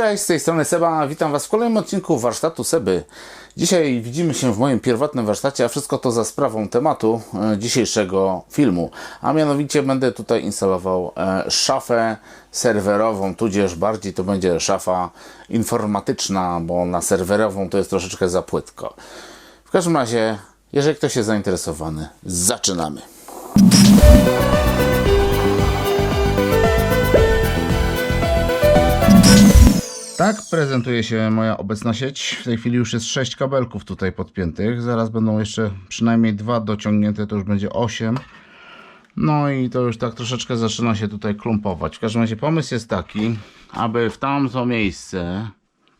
Cześć, z tej strony Seba, witam Was w kolejnym odcinku warsztatu Seby. Dzisiaj widzimy się w moim pierwotnym warsztacie, a wszystko to za sprawą tematu e, dzisiejszego filmu. A mianowicie będę tutaj instalował e, szafę serwerową, tudzież bardziej to będzie szafa informatyczna, bo na serwerową to jest troszeczkę za płytko. W każdym razie, jeżeli ktoś jest zainteresowany, zaczynamy. Tak prezentuje się moja obecna sieć. W tej chwili już jest 6 kabelków tutaj podpiętych. Zaraz będą jeszcze przynajmniej dwa dociągnięte, to już będzie 8. No i to już tak troszeczkę zaczyna się tutaj klumpować. W każdym razie pomysł jest taki, aby w tamto miejsce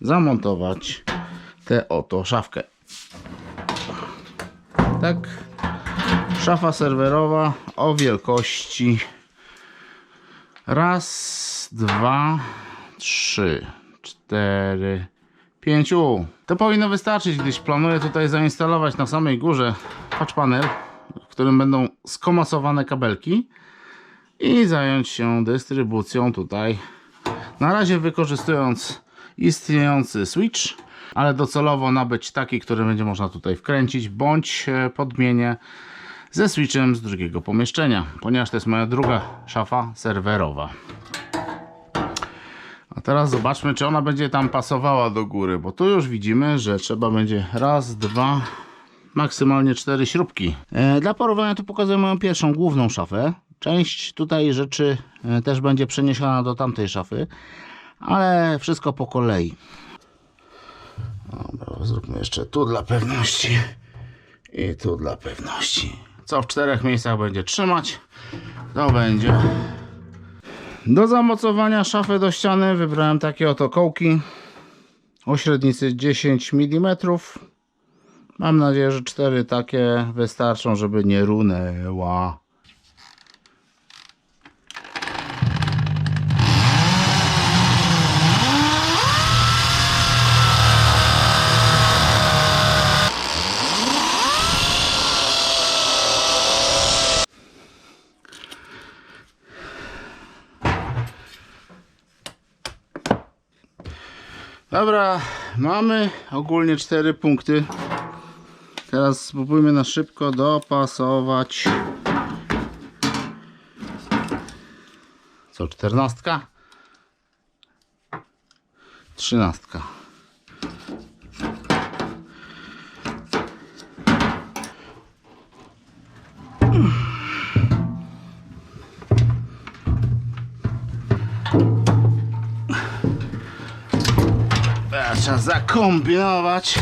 zamontować tę oto szafkę. Tak. Szafa serwerowa o wielkości raz, dwa, trzy, cztery, pięć. U. To powinno wystarczyć, gdyż planuję tutaj zainstalować na samej górze patch panel, w którym będą skomasowane kabelki i zająć się dystrybucją tutaj. Na razie wykorzystując istniejący switch, ale docelowo nabyć taki, który będzie można tutaj wkręcić, bądź podmienię ze switchem z drugiego pomieszczenia, ponieważ to jest moja druga szafa serwerowa. A teraz zobaczmy, czy ona będzie tam pasowała do góry, bo tu już widzimy, że trzeba będzie raz, dwa, maksymalnie cztery śrubki. E, dla porównania tu pokazuję moją pierwszą główną szafę. Część tutaj rzeczy e, też będzie przeniesiona do tamtej szafy, ale wszystko po kolei. Dobra, zróbmy jeszcze tu dla pewności i tu dla pewności. Co w czterech miejscach będzie trzymać, to będzie do zamocowania szafy do ściany wybrałem takie oto kołki o średnicy 10 mm. Mam nadzieję, że cztery takie wystarczą, żeby nie runęła. Dobra, mamy ogólnie cztery punkty. Teraz spróbujmy na szybko dopasować. Co, czternastka? Trzynastka. Zakombinować.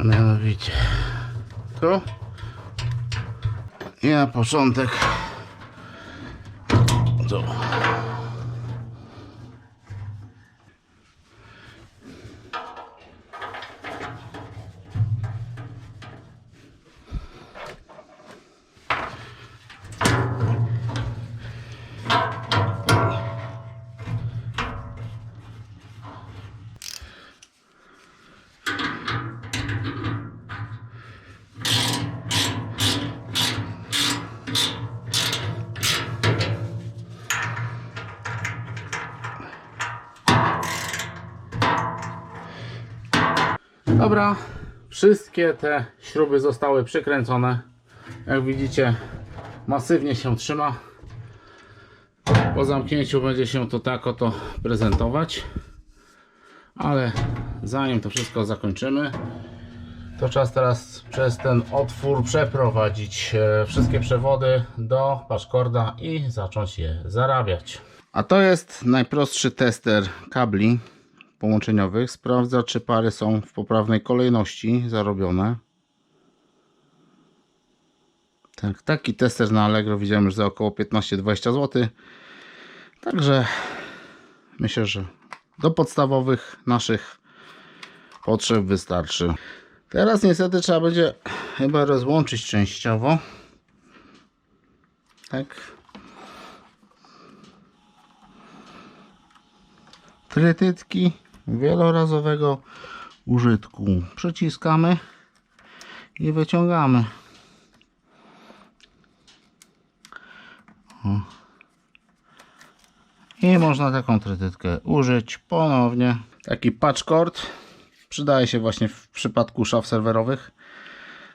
Mianowicie tu i na początek tu. Dobra, wszystkie te śruby zostały przykręcone. Jak widzicie, masywnie się trzyma. Po zamknięciu będzie się to tak oto prezentować. Ale zanim to wszystko zakończymy, to czas teraz przez ten otwór przeprowadzić e, wszystkie przewody do paszkorda i zacząć je zarabiać. A to jest najprostszy tester kabli połączeniowych. Sprawdza, czy pary są w poprawnej kolejności zarobione. Tak, taki tester na Allegro widziałem już za około 15-20 zł. Także myślę, że do podstawowych naszych potrzeb wystarczy. Teraz niestety trzeba będzie chyba rozłączyć częściowo. Tak. Trytytki wielorazowego użytku. Przyciskamy i wyciągamy. O. I można taką trytytkę użyć ponownie. Taki patch cord przydaje się właśnie w przypadku szaf serwerowych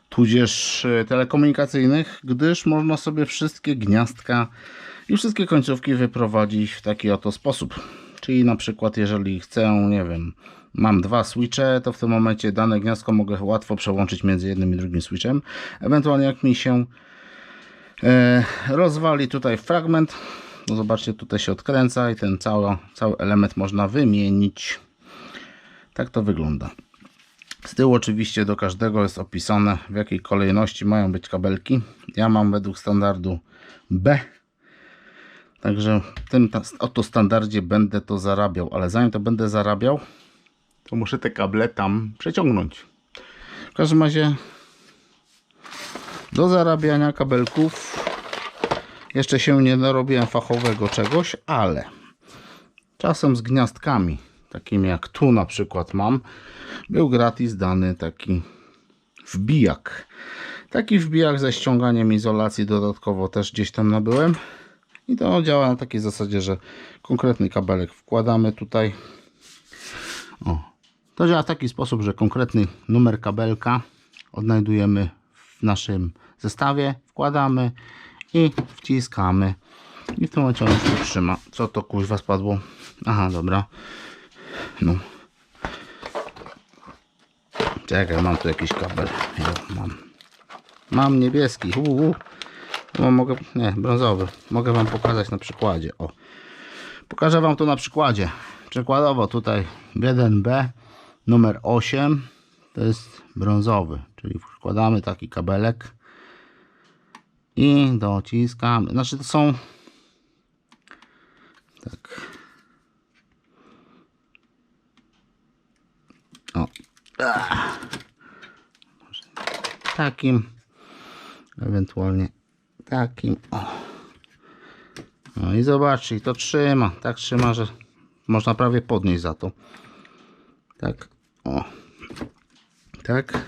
tudzież e, telekomunikacyjnych, gdyż można sobie wszystkie gniazdka i wszystkie końcówki wyprowadzić w taki oto sposób. Czyli na przykład jeżeli chcę, nie wiem, mam dwa switche, to w tym momencie dane gniazdko mogę łatwo przełączyć między jednym i drugim switchem. Ewentualnie jak mi się e, rozwali tutaj fragment, no zobaczcie tutaj się odkręca i ten cały, cały element można wymienić. Tak to wygląda. Z tyłu oczywiście do każdego jest opisane w jakiej kolejności mają być kabelki. Ja mam według standardu B. Także w tym oto standardzie będę to zarabiał, ale zanim to będę zarabiał, to muszę te kable tam przeciągnąć. W każdym razie do zarabiania kabelków jeszcze się nie narobiłem fachowego czegoś, ale czasem z gniazdkami, takimi jak tu na przykład mam, był gratis dany taki wbijak. Taki wbijak ze ściąganiem izolacji dodatkowo też gdzieś tam nabyłem. I to działa na takiej zasadzie, że konkretny kabelek wkładamy tutaj. O. To działa w taki sposób, że konkretny numer kabelka odnajdujemy w naszym zestawie, wkładamy i wciskamy. I w tym momencie on się trzyma. Co to kuźwa spadło? Aha, dobra. No. Czekaj, mam tu jakiś kabel. Jo, mam. Mam niebieski. Uu, no, mogę, nie, brązowy. Mogę Wam pokazać na przykładzie. O. Pokażę Wam to na przykładzie. Przykładowo tutaj 1B numer 8 to jest brązowy, czyli wkładamy taki kabelek i dociskamy. Znaczy to są tak. O. Takim ewentualnie takim. O. No i zobaczcie, to trzyma. Tak trzyma, że można prawie podnieść za to. Tak. O. Tak.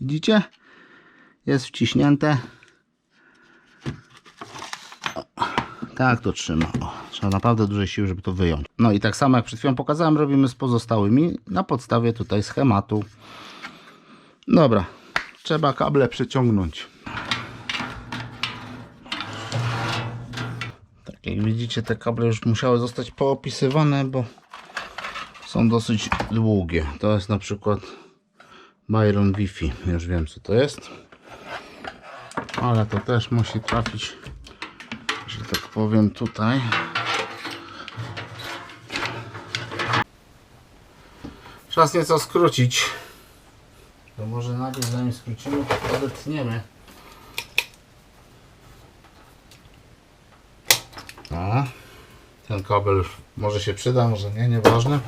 Widzicie? Jest wciśnięte. O. Tak to trzyma. O. Trzeba naprawdę dużej siły, żeby to wyjąć. No i tak samo jak przed chwilą pokazałem, robimy z pozostałymi na podstawie tutaj schematu. Dobra. Trzeba kable przeciągnąć. Jak widzicie te kable już musiały zostać poopisywane, bo są dosyć długie. To jest na przykład Byron Wi-Fi. Już wiem co to jest. Ale to też musi trafić, że tak powiem tutaj. Czas nieco skrócić. To może najpierw zanim skrócimy, odetniemy. Ten kabel może się przyda, może nie, nieważne.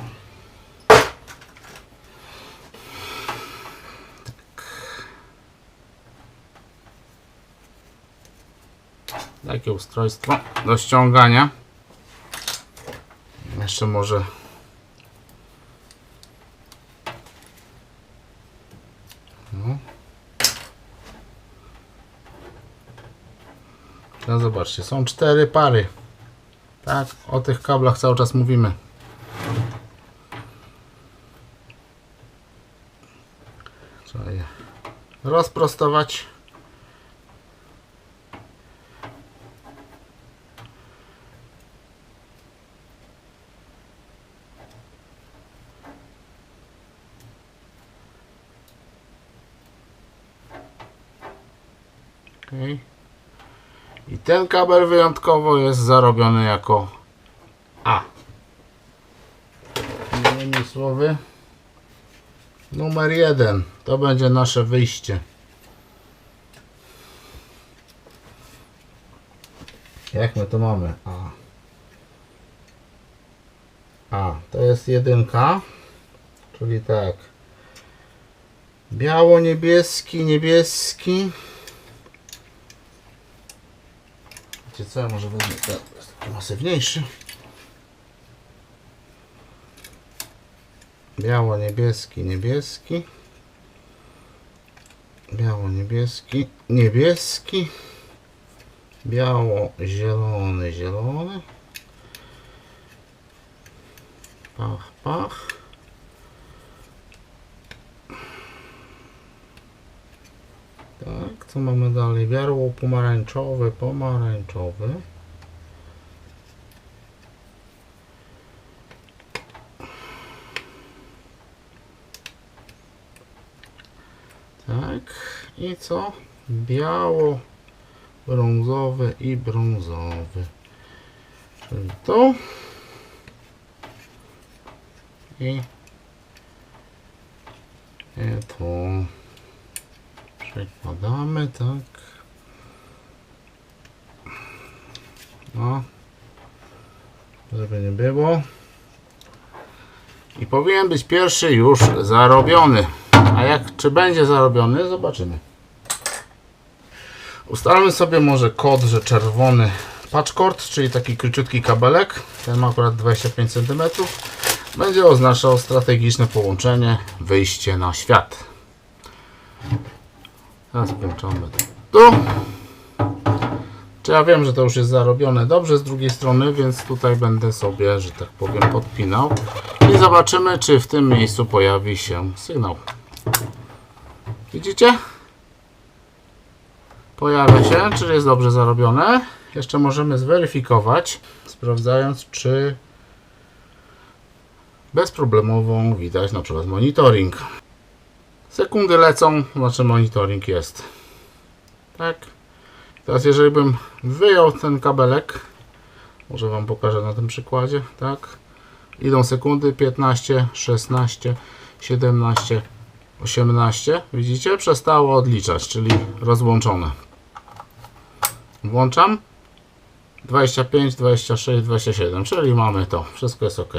Tak. Takie ustrojstwo do ściągania. Jeszcze może No. Zobaczcie, są cztery pary. Tak, o tych kablach cały czas mówimy. Trzeba je rozprostować. Okej. I ten kabel wyjątkowo jest zarobiony jako A. Innymi słowy, numer jeden to będzie nasze wyjście. Jak my to mamy? A. A, to jest jedynka, czyli tak. Biało, niebieski, niebieski. Wiecie co, ja może wezmę ten, taki masywniejszy. Biało, niebieski, niebieski. Biało, niebieski, niebieski. Biało, zielony, zielony. Pach, pach. Tak, co mamy dalej? Biało, pomarańczowy, pomarańczowy. Tak, i co? Biało, brązowy i brązowy. Czyli to. I to. Przekładamy, tak. No. Żeby nie było. I powinien być pierwszy już zarobiony. A jak, czy będzie zarobiony, zobaczymy. Ustalmy sobie może kod, że czerwony patchcord, czyli taki króciutki kabelek, ten ma akurat 25 cm, będzie oznaczał strategiczne połączenie, wyjście na świat. Teraz włączamy tu. Czy ja wiem, że to już jest zarobione dobrze z drugiej strony, więc tutaj będę sobie, że tak powiem, podpinał. I zobaczymy, czy w tym miejscu pojawi się sygnał. Widzicie? Pojawia się, czy jest dobrze zarobione. Jeszcze możemy zweryfikować, sprawdzając, czy bezproblemowo widać na przykład monitoring. Sekundy lecą, znaczy monitoring jest. Tak. Teraz jeżeli bym wyjął ten kabelek, może Wam pokażę na tym przykładzie, tak. Idą sekundy, 15, 16, 17, 18. Widzicie? Przestało odliczać, czyli rozłączone. Włączam. 25, 26, 27, czyli mamy to. Wszystko jest ok.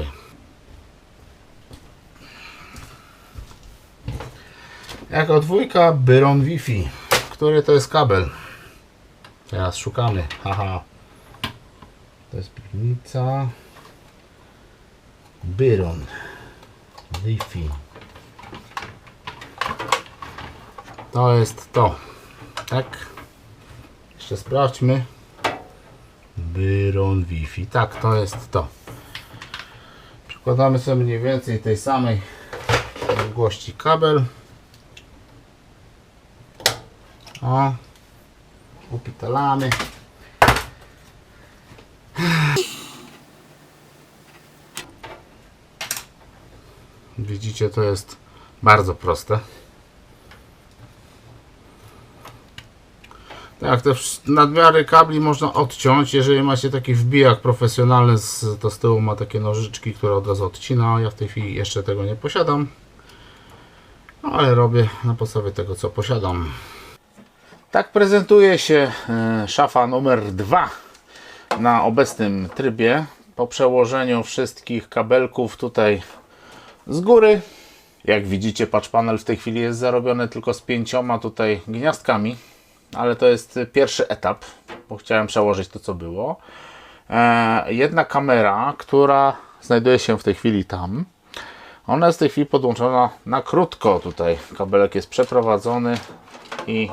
Jako dwójka Byron Wi-Fi. Który to jest kabel? Teraz szukamy. Haha. To jest piwnica. Byron Wi-Fi. To jest to. Tak. Jeszcze sprawdźmy. Byron Wi-Fi. Tak, to jest to. Przykładamy sobie mniej więcej tej samej długości kabel. O. Upitalamy. Widzicie, to jest bardzo proste. Tak, te nadmiary kabli można odciąć, jeżeli macie taki wbijak profesjonalny, z, to z tyłu ma takie nożyczki, które od razu odcina. Ja w tej chwili jeszcze tego nie posiadam, ale robię na podstawie tego, co posiadam. Tak prezentuje się e, szafa numer 2 na obecnym trybie. Po przełożeniu wszystkich kabelków tutaj z góry. Jak widzicie, patch panel w tej chwili jest zarobiony tylko z pięcioma tutaj gniazdkami, ale to jest pierwszy etap, bo chciałem przełożyć to, co było. E, jedna kamera, która znajduje się w tej chwili tam. Ona jest w tej chwili podłączona na krótko. Tutaj kabelek jest przeprowadzony i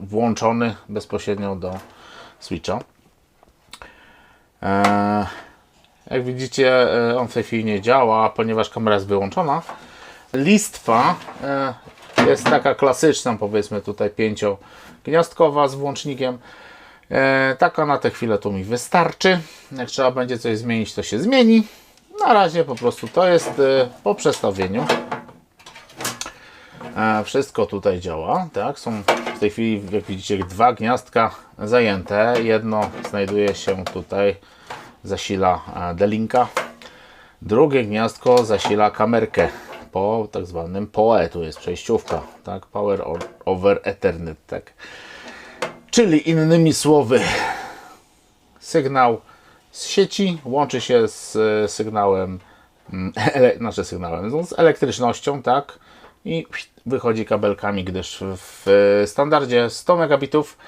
włączony bezpośrednio do switcha. E, jak widzicie, e, on w tej chwili nie działa, ponieważ kamera jest wyłączona. Listwa e, jest taka klasyczna, powiedzmy tutaj pięciogniazdkowa z włącznikiem. Taka na tę chwilę tu mi wystarczy. Jak trzeba będzie coś zmienić, to się zmieni. Na razie po prostu to jest po przestawieniu. Wszystko tutaj działa, tak? Są w tej chwili, jak widzicie, dwa gniazdka zajęte. Jedno znajduje się tutaj, zasila e, delinka. Drugie gniazdko zasila kamerkę po tak zwanym PoE. Tu jest przejściówka, tak? Power over Ethernet, tak? Czyli innymi słowy, sygnał z sieci łączy się z e, sygnałem, mm, ele, znaczy sygnałem, z elektrycznością, tak? I wychodzi kabelkami, gdyż w standardzie 100 megabitów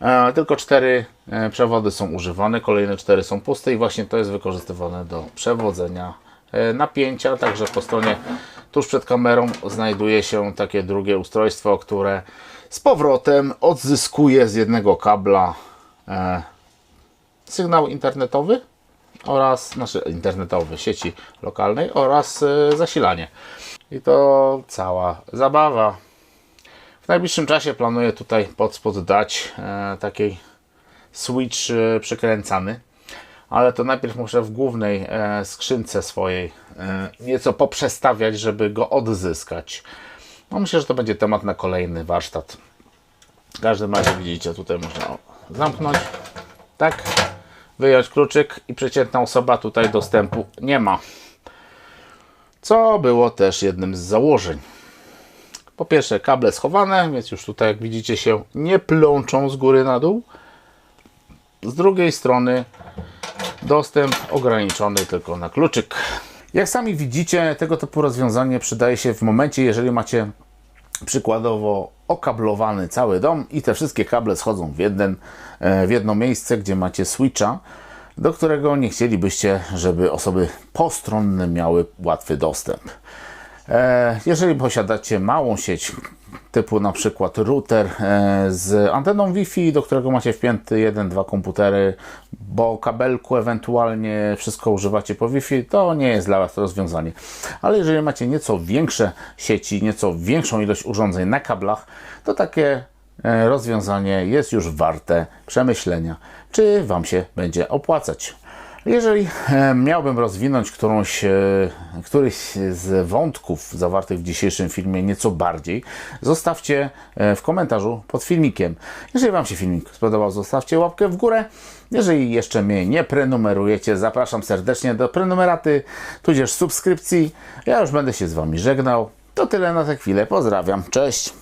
e, tylko 4 przewody są używane, kolejne 4 są puste i właśnie to jest wykorzystywane do przewodzenia e, napięcia, także po stronie tuż przed kamerą znajduje się takie drugie ustrojstwo, które z powrotem odzyskuje z jednego kabla e, sygnał internetowy oraz nasze internetowe sieci lokalnej oraz e, zasilanie. I to cała zabawa. W najbliższym czasie planuję tutaj pod spód dać e, taki switch e, przykręcany, ale to najpierw muszę w głównej e, skrzynce swojej e, nieco poprzestawiać, żeby go odzyskać. No myślę, że to będzie temat na kolejny warsztat. W każdym razie widzicie, tutaj można zamknąć, tak, wyjąć kluczyk i przeciętna osoba tutaj dostępu nie ma. Co było też jednym z założeń. Po pierwsze kable schowane, więc już tutaj jak widzicie się nie plączą z góry na dół. Z drugiej strony dostęp ograniczony tylko na kluczyk. Jak sami widzicie, tego typu rozwiązanie przydaje się w momencie, jeżeli macie przykładowo okablowany cały dom i te wszystkie kable schodzą w, jeden, e, w jedno miejsce, gdzie macie switcha, do którego nie chcielibyście, żeby osoby postronne miały łatwy dostęp. E, Jeżeli posiadacie małą sieć, typu na przykład router e, z anteną Wi-Fi, do którego macie wpięty jeden, dwa komputery, bo kabelku ewentualnie wszystko używacie po Wi-Fi, to nie jest dla Was to rozwiązanie. Ale jeżeli macie nieco większe sieci, nieco większą ilość urządzeń na kablach, to takie rozwiązanie jest już warte przemyślenia, czy Wam się będzie opłacać. Jeżeli e, miałbym rozwinąć którąś, e, któryś z wątków zawartych w dzisiejszym filmie nieco bardziej, zostawcie e, w komentarzu pod filmikiem. Jeżeli Wam się filmik spodobał, zostawcie łapkę w górę. Jeżeli jeszcze mnie nie prenumerujecie, zapraszam serdecznie do prenumeraty, tudzież subskrypcji. Ja już będę się z Wami żegnał. To tyle na tę chwilę. Pozdrawiam. Cześć.